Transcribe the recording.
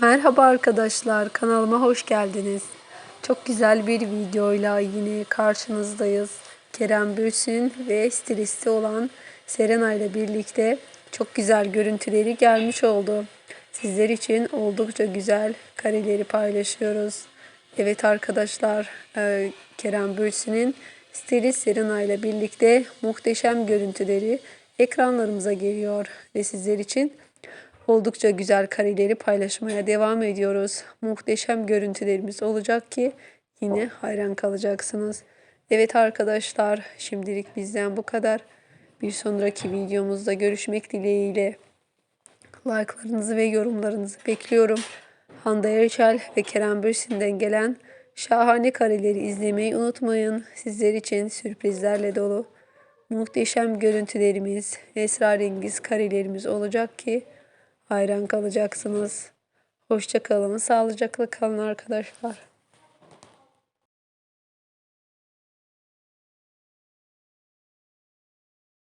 Merhaba arkadaşlar, kanalıma hoş geldiniz. Çok güzel bir videoyla yine karşınızdayız. Kerem Bürsin ve stilisti olan Serena ile birlikte çok güzel görüntüleri gelmiş oldu. Sizler için oldukça güzel kareleri paylaşıyoruz. Evet arkadaşlar, e, Kerem Bürsin'in stilist Serena ile birlikte muhteşem görüntüleri ekranlarımıza geliyor ve sizler için Oldukça güzel kareleri paylaşmaya devam ediyoruz. Muhteşem görüntülerimiz olacak ki yine hayran kalacaksınız. Evet arkadaşlar şimdilik bizden bu kadar. Bir sonraki videomuzda görüşmek dileğiyle. Like'larınızı ve yorumlarınızı bekliyorum. Hande Erçel ve Kerem Bürsin'den gelen şahane kareleri izlemeyi unutmayın. Sizler için sürprizlerle dolu muhteşem görüntülerimiz, esrarengiz karelerimiz olacak ki hayran kalacaksınız. Hoşça kalın, sağlıcakla kalın arkadaşlar.